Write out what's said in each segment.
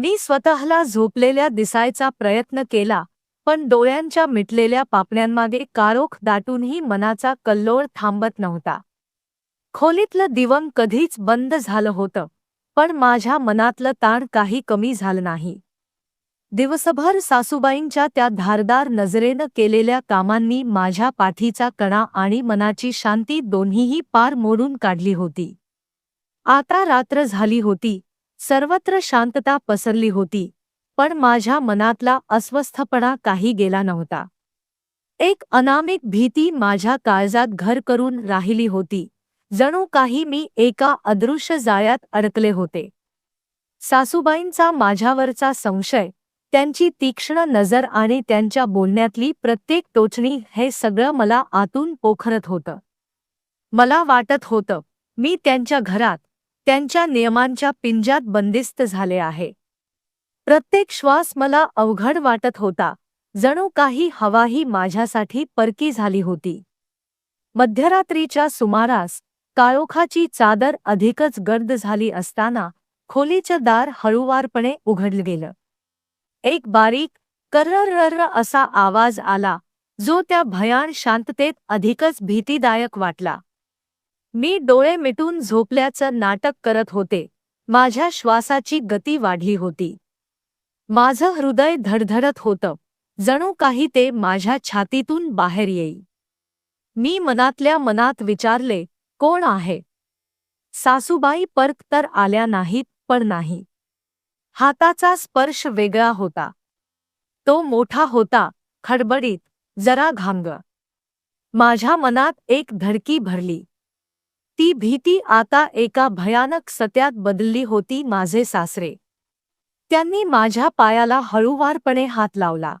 मी स्वतःला झोपलेल्या दिसायचा प्रयत्न केला पण डोळ्यांच्या मिटलेल्या पापण्यांमागे कारोख दाटूनही मनाचा कल्लोळ थांबत नव्हता. खोलीतलं दिवंग कधीच बंद झालं होतं पण माझ्या मनातलं ताण काही कमी झालं नाही. दिवसभर सासूबाईंच्या त्या धारदार नजरेनं केलेल्या कामांनी माझ्या पाठीचा कणा आणि मनाची शांती दोन्हीही पार मोडून काढली होती. आता रात्र झाली होती सर्वत्र शांतता पसरली होती पण माझ्या मनातला अस्वस्थपणा काही गेला नव्हता. एक अनामिक भीती माझ्या काळजात घर करून राहिली होती जणू काही मी एका अदृश्य जाळ्यात अडकले होते. सासूबाईंचा माझ्यावरचा संशय त्यांची तीक्ष्ण नजर आणि त्यांच्या बोलण्यातली प्रत्येक टोचणी हे सगळं मला आतून पोखरत होतं. मला वाटत होतं मी त्यांच्या घरात त्यांच्या नियमांच्या पिंजात बंदिस्त झाले आहे. प्रत्येक श्वास मला अवघड वाटत होता. जणू काही हवाही माझ्यासाठी परकी झाली होती. मध्यरात्रीच्या सुमारास काळोखाची चादर अधिकच गर्द झाली असताना खोलीचं दार हळूवारपणे उघडलं गेलं. एक बारीक कर्रर्र असा आवाज आला जो त्या भयान शांततेत अधिकच भीतीदायक वाटला. मी डोळे मिटून झोपल्याचं नाटक करत होते. माझ्या श्वासाची गती वाढली होती. माझं हृदय धडधडत होतं. जणू काही ते माझ्या छातीतून बाहेर येई. मी मनातल्या मनात विचारले कोण आहे? सासूबाई परत तर आल्या नाहीत पण नाही. हाताचा स्पर्श वेगळा होता. तो मोठा होता खडबडीत जरा घांग माझ्या मनात एक धडकी भरली. ती भीती आता एका भयानक सत्यात बदलली होती माझे सासरे. त्यांनी माझ्या पायाला हळूवारपणे हात लावला.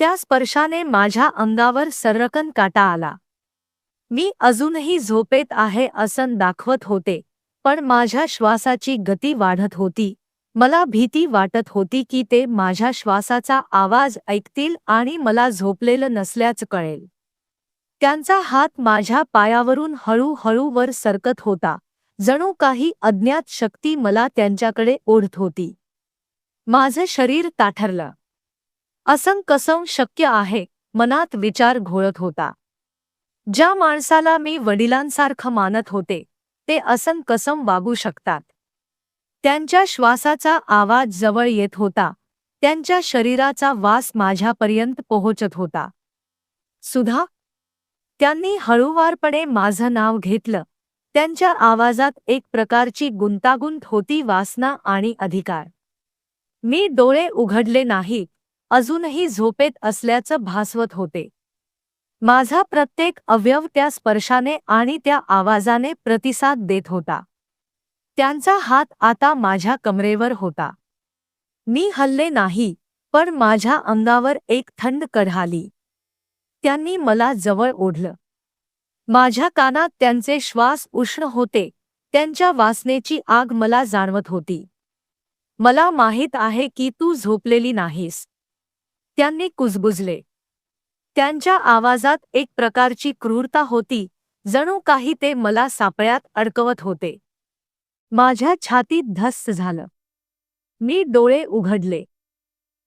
त्या स्पर्शाने माझ्या अंगावर सर्रकन काटा आला. मी अजूनही झोपेत आहे असन दाखवत होते पण माझ्या श्वासाची गती वाढत होती. मला भीती वाटत होती की ते माझ्या श्वासाचा आवाज ऐकतील आणि मला झोपलेलं नसल्याचं कळेल. त्यांचा हात माझ्या पायावरून हळूहळू वर सरकत होता. जणू काही अज्ञात शक्ती मला त्यांच्याकडे ओढत होती. माझं शरीर ताठरलं. असं कसं शक्य आहे मनात विचार घोळत होता. ज्या माणसाला मी वडिलांसारखं मानत होते ते असं कसं वागू शकतात. त्यांच्या श्वासाचा आवाज जवळ येत होता. त्यांच्या शरीराचा वास माझ्यापर्यंत पोहोचत होता. सुधा त्यांनी हळूवारपणे माझं नाव घेतलं. त्यांच्या आवाजात एक प्रकारची गुंतागुंत होती वासना आणि अधिकार. मी डोळे उघडले नाही अजूनही झोपेत असल्याचं भासवत होते. माझा प्रत्येक अवयव त्या स्पर्शाने आणि त्या आवाजाने प्रतिसाद देत होता. त्यांचा हात आता माझ्या कमरेवर होता. मी हल्ले नाही पण माझ्या अंगावर एक थंड कढाली त्यांनी मला जवळ ओढलं. माझ्या कानात त्यांचे श्वास उष्ण होते त्यांच्या वासनेची आग मला जाणवत होती. मला माहीत आहे की तू झोपलेली नाहीस. त्यांनी कुजबुजले. त्यांच्या आवाजात एक प्रकारची क्रूरता होती जणू काही ते मला सापळ्यात अडकवत होते. माझ्या छातीत धस्स झालं. मी डोळे उघडले.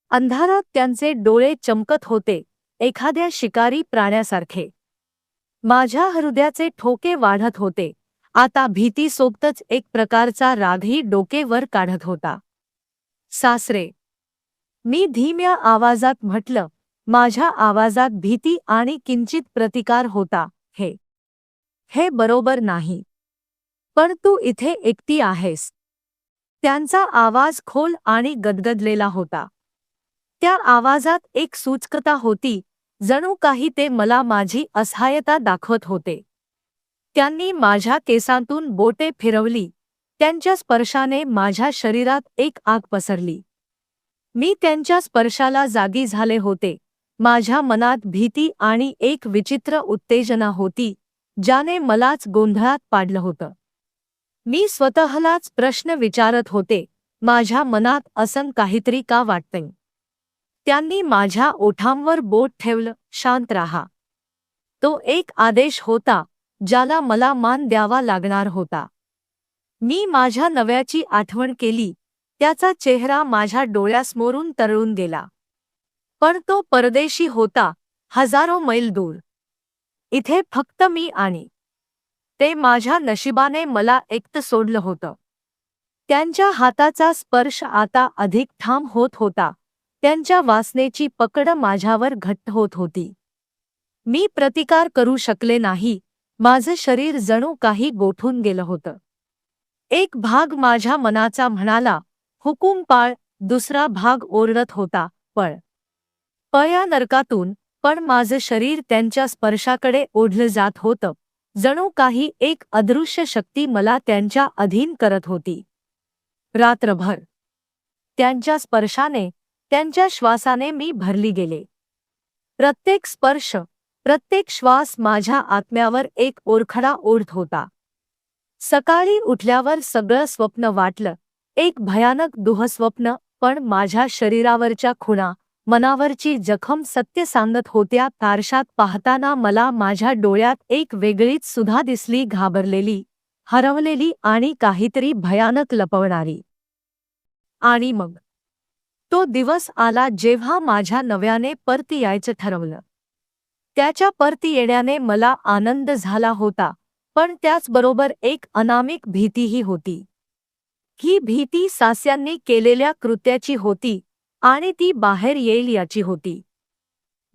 अंधारात त्यांचे डोळे चमकत होते. एखाद्या शिकारी प्राण्यासारखे. माझ्या हृदयाचे ठोके वाढत होते. आता भीतीसोबतच एक प्रकारचा रागही डोकेवर काढत होता. सासरे मी धीम्या आवाजात म्हटलं माझ्या आवाजात भीती आणि किंचित प्रतिकार होता हे हे बरोबर नाही. पण तू इथे एकटी आहेस. त्यांचा आवाज खोल आणि गदगदलेला होता. त्या आवाजात एक सूचकता होती जणू काही ते मला माझी असहायता दाखवत होते. त्यांनी माझ्या केसांतून बोटे फिरवली. त्यांच्या स्पर्शाने माझ्या शरीरात एक आग पसरली. मी त्यांच्या स्पर्शाला जागी झाले होते. माझ्या मनात भीती आणि एक विचित्र उत्तेजना होती ज्याने मलाच गोंधळात पाडलं होतं. मी स्वतःलाच प्रश्न विचारत होते माझ्या मनात असं काहीतरी का वाटतंय? त्यांनी माझ्या ओठांवर बोट ठेवलं शांत राहा. तो एक आदेश होता ज्याला मला मान द्यावा लागणार होता. मी माझ्या नव्याची आठवण केली त्याचा चेहरा माझ्या डोळ्यासमोरून तरळून गेला. पण तो परदेशी होता हजारो मैल दूर. इथे फक्त मी आणि ते माझ्या नशिबाने मला एकट सोडलं होतं. त्यांच्या हाताचा स्पर्श आता अधिक ठाम होत होता. त्यांच्या वासनेची पकड माझ्यावर घट्ट होत होती. मी प्रतिकार करू शकले नाही. माझं शरीर जणू काही गोठून गेलं होतं. एक भाग माझ्या मनाचा म्हणाला हुकूम पाळ. दुसरा भाग ओरडत होता पळ. पया नरकातून पण माझं शरीर त्यांच्या स्पर्शाकडे ओढलं जात होतं. जणू काही एक अदृश्य शक्ती मला त्यांच्या अधीन करत होती. रात्रभर. त्यांच्या स्पर्शाने त्यांच्या श्वासाने मी भरली गेले. प्रत्येक स्पर्श प्रत्येक श्वास माझ्या आत्म्यावर एक ओरखडा ओढत होता. सकाळी उठल्यावर सगळं स्वप्न वाटलं. एक भयानक दुःस्वप्न पण माझ्या शरीरावरच्या खुणा मनावरची जखम सत्य सांगत होत्या तारशात पाहताना मला माझ्या डोळ्यात एक वेगळीच सुधा दिसली घाबरलेली हरवलेली आणि काहीतरी भयानक लपवणारी. आणि मग? तो दिवस आला जेव्हा माझ्या नव्याने परती यायचं ठरवलं. त्याच्या परती येण्याने मला आनंद झाला होता पण त्याचबरोबर एक अनामिक भीतीही होती. ही भीती सास्यांनी केलेल्या कृत्याची होती आणि ती बाहेर येईल याची होती.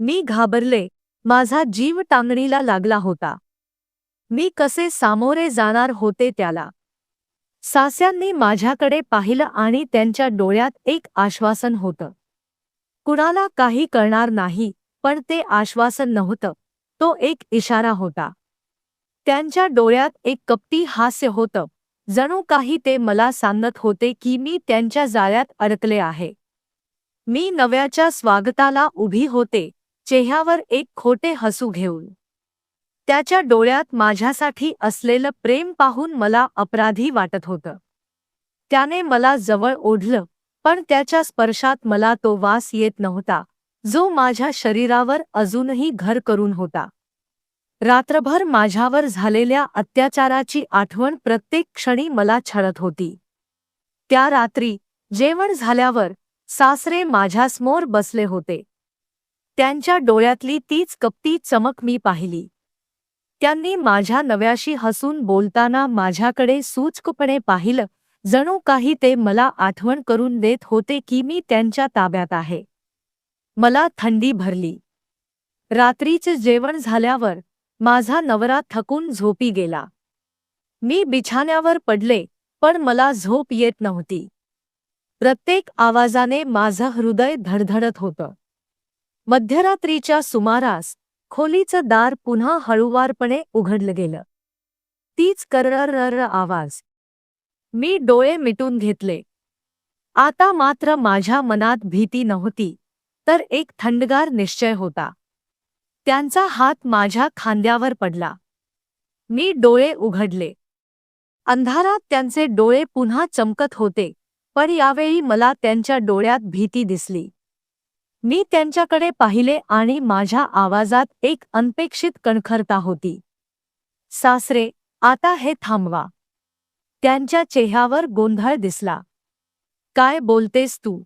मी घाबरले माझा जीव टांगणीला लागला होता. मी कसे सामोरे जाणार होते त्याला? सास्यांनी माझ्याकडे पाहिलं आणि त्यांच्या डोळ्यात एक आश्वासन होतं. कुणाला काही कळणार नाही पण ते आश्वासन नव्हतं. तो एक इशारा होता. त्यांच्या डोळ्यात एक कपटी हास्य होतं. जणू काही ते मला सांगत होते की मी त्यांच्या जाळ्यात अडकले आहे. मी नव्याच्या स्वागताला उभी होते चेह्यावर एक खोटे हसू घेऊन. त्याच्या डोळ्यात माझ्यासाठी असलेलं प्रेम पाहून मला अपराधी वाटत होतं. त्याने मला जवळ ओढलं पण त्याच्या स्पर्शात मला तो वास येत नव्हता जो माझ्या शरीरावर अजूनही घर करून होता. रात्रभर माझ्यावर झालेल्या अत्याचाराची आठवण प्रत्येक क्षणी मला छळत होती. त्या रात्री जेवण झाल्यावर सासरे माझ्यासमोर बसले होते. त्यांच्या डोळ्यातली तीच कपटी चमक मी पाहिली. त्यांनी माझ्या नव्याशी हसून बोलताना माझ्याकडे सूचकपणे पाहिलं जणू काही ते मला आठवण करून देत होते की मी त्यांच्या ताब्यात आहे. मला थंडी भरली. रात्रीचे जेवण झाल्यावर माझा नवरा थकून झोपी गेला. मी बिछाण्यावर पडले पण मला झोप येत नव्हती. प्रत्येक आवाजाने माझं हृदय धडधडत होतं. मध्यरात्रीच्या सुमारास खोलीचं दार पुन्हा हळुवारपणे उघडलं गेलं. तीच करर आवाज. मी डोळे मिटून घेतले. आता मात्र माझ्या मनात भीती नव्हती तर एक थंडगार निश्चय होता. त्यांचा हात माझ्या खांद्यावर पडला. मी डोळे उघडले. अंधारात त्यांचे डोळे पुन्हा चमकत होते पण यावेळी मला त्यांच्या डोळ्यात भीती दिसली. मी त्यांच्याकडे पाहिले आणि माझ्या आवाजात एक अनपेक्षित कणखरता होती. सासरे आता हे थांबवा. त्यांच्या चेह्यावर गोंधळ दिसला. काय बोलतेस तू?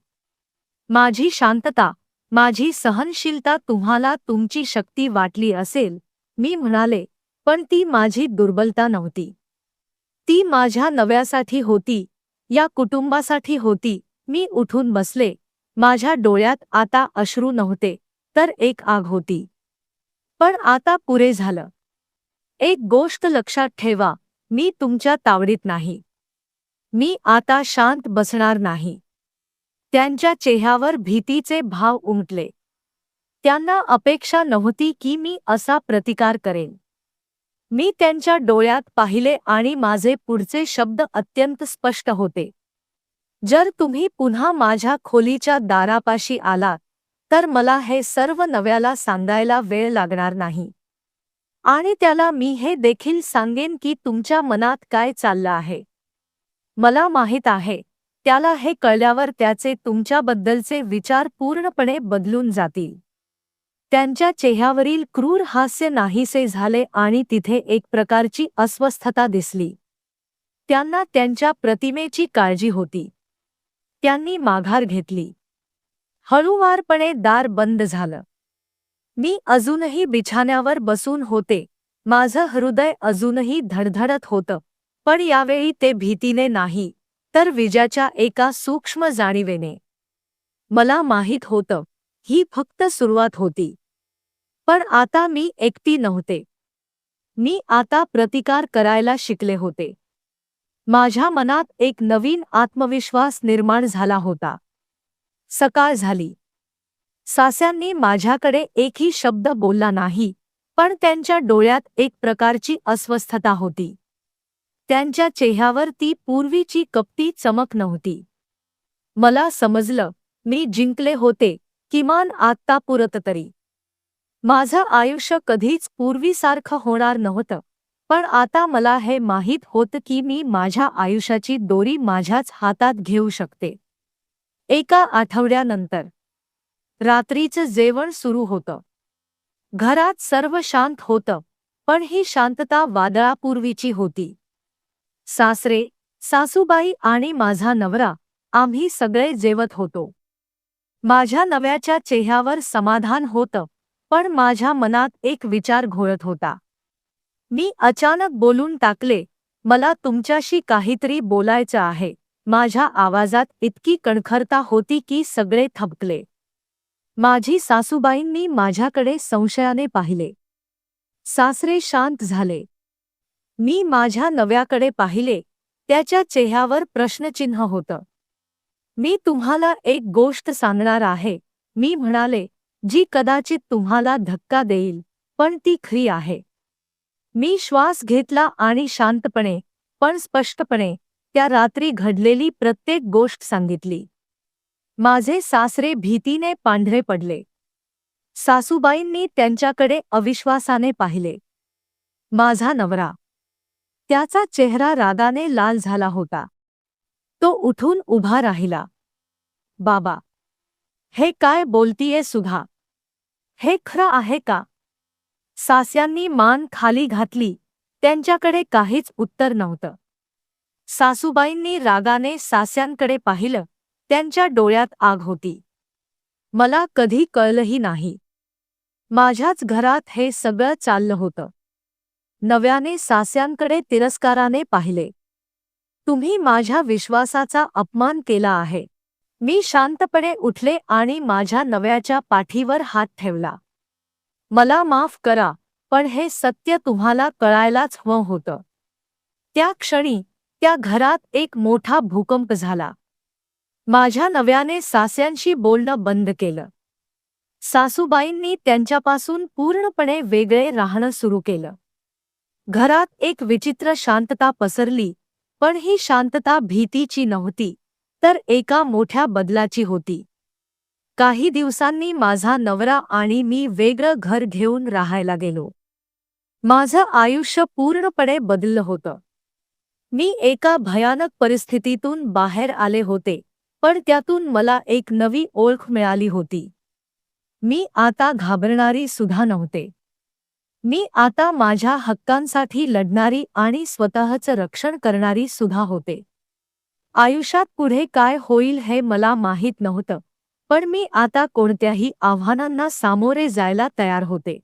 माझी शांतता माझी सहनशीलता तुम्हाला तुमची शक्ती वाटली असेल मी म्हणाले पण ती माझी दुर्बलता नव्हती. ती माझ्या नव्यासाठी होती या कुटुंबासाठी होती मी उठून बसले. माझ्या डोळ्यात आता अश्रू नव्हते तर एक आग होती. पण आता पुरे झालं. एक गोष्ट लक्षात ठेवा मी तुमच्या तावडीत नाही. मी आता शांत बसणार नाही. त्यांच्या चेह्यावर भीतीचे भाव उमटले. त्यांना अपेक्षा नव्हती की मी असा प्रतिकार करेन. मी त्यांच्या डोळ्यात पाहिले आणि माझे पुढचे शब्द अत्यंत स्पष्ट होते. जर तुम्ही पुन्हा माझ्या खोलीच्या दारापाशी आलात तर मला हे सर्व नव्याला सांगायला वेळ लागणार नाही. आणि त्याला मी हे देखील सांगेन की तुमच्या मनात काय चाललं आहे. मला माहीत आहे त्याला हे कळल्यावर त्याचे तुमच्याबद्दलचे विचार पूर्णपणे बदलून जातील. त्यांच्या चेहऱ्यावरील क्रूर हास्य नाहीसे झाले आणि तिथे एक प्रकारची अस्वस्थता दिसली. त्यांना त्यांच्या प्रतिमेची काळजी होती. त्यांनी माघार घेतली. हळूवारपणे दार बंद झालं. मी अजूनही बिछाण्यावर बसून होते. माझं हृदय अजूनही धडधडत होतं. पण यावेळी ते भीतीने नाही तर विजाच्या एका सूक्ष्म जाणीवेने. मला माहीत होतं ही फक्त सुरुवात होती. पण आता मी एकटी नव्हते. मी आता प्रतिकार करायला शिकले होते. माझ्या मनात एक नवीन आत्मविश्वास निर्माण झाला होता. सकाळ झाली. सास्यांनी माझ्याकडे एकही शब्द बोलला नाही पण त्यांच्या डोळ्यात एक प्रकारची अस्वस्थता होती. त्यांच्या चेहऱ्यावर ती पूर्वीची कपटी चमक नव्हती. मला समजलं मी जिंकले होते किमान आत्ता पुरत तरी माझं आयुष्य कधीच पूर्वीसारखं होणार नव्हतं. पण आता मला हे माहीत होतं की मी माझ्या आयुष्याची दोरी माझ्याच हातात घेऊ शकते. एका आठवड्यानंतर रात्रीचं जेवण सुरू होतं. घरात सर्व शांत होतं पण ही शांतता वादळापूर्वीची होती. सासरे सासूबाई आणि माझा नवरा आम्ही सगळे जेवत होतो. माझ्या नव्याच्या चेहऱ्यावर समाधान होतं पण माझ्या मनात एक विचार घोळत होता. मी अचानक बोलून टाकले मला तुमच्याशी काहीतरी बोलायचं आहे. माझ्या आवाजात इतकी कणखरता होती की सगळे थबकले. माझी सासूबाईंनी माझ्याकडे संशयाने पाहिले. सासरे शांत झाले. मी माझ्या नव्याकडे पाहिले. त्याच्या चेहऱ्यावर प्रश्नचिन्ह होतं. मी तुम्हाला एक गोष्ट सांगणार आहे. मी म्हणाले जी कदाचित तुम्हाला धक्का देईल पण ती खरी आहे. मी श्वास घेतला आणि शांतपणे पण स्पष्टपणे त्या रात्री घडलेली प्रत्येक गोष्ट सांगितली. माझे सासरे भीतीने पांढरे पडले. सासूबाईंनी त्यांच्याकडे अविश्वासाने पाहिले. माझा नवरा. त्याचा चेहरा रागाने लाल झाला होता. तो उठून उभा राहिला. बाबा. हे काय बोलतीये सुधा? हे खरं आहे का? सास्यांनी मान खाली घातली. त्यांच्याकडे काहीच उत्तर नव्हतं. सासूबाईंनी रागाने सास्यांकडे पाहिलं. त्यांच्या डोळ्यात आग होती. मला कधी कळलंही नाही. माझ्याच घरात हे सगळं चाललं होतं. नव्याने सास्यांकडे तिरस्काराने पाहिले. तुम्ही माझ्या विश्वासाचा अपमान केला आहे. मी शांतपणे उठले आणि माझ्या नव्याच्या पाठीवर हात ठेवला. मला माफ करा पण हे सत्य तुम्हाला कळायलाच हवं होतं. त्या क्षणी त्या घरात एक मोठा भूकंप झाला. माझ्या नव्याने सास्यांशी बोलणं बंद केलं. सासूबाईंनी त्यांच्यापासून पूर्णपणे वेगळे राहणं सुरू केलं. घरात एक विचित्र शांतता पसरली पण ही शांतता भीतीची नव्हती तर एका मोठ्या बदलाची होती. काही दिवसांनी माझा नवरा आणि मी वेगळं घर घेऊन राहायला गेलो. माझं आयुष्य पूर्णपणे बदललं होतं. मी एका भयानक परिस्थितीतून बाहेर आले होते पण त्यातून मला एक नवी ओळख मिळाली होती. मी आता घाबरणारी सुद्धा नव्हते. मी आता माझ्या हक्कांसाठी लढणारी आणि स्वतःचं रक्षण करणारी सुद्धा होते. आयुष्यात पुढे काय होईल हे मला माहीत नव्हतं. पण मी आता कोणत्याही आव्हानांना सामोरे जायला तयार होते.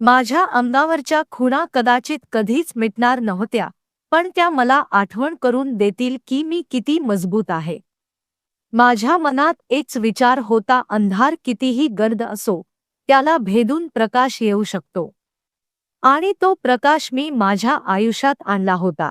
माझ्या अंगावरच्या खुणा कदाचित कधीच मिटणार नव्हत्या पण त्या मला आठवण करून देतील की मी किती मजबूत आहे. माझ्या मनात एकच विचार होता अंधार कितीही गर्द असो त्याला भेदून प्रकाश येऊ शकतो. आणि तो प्रकाश मी माझ्या आयुष्यात आणला होता.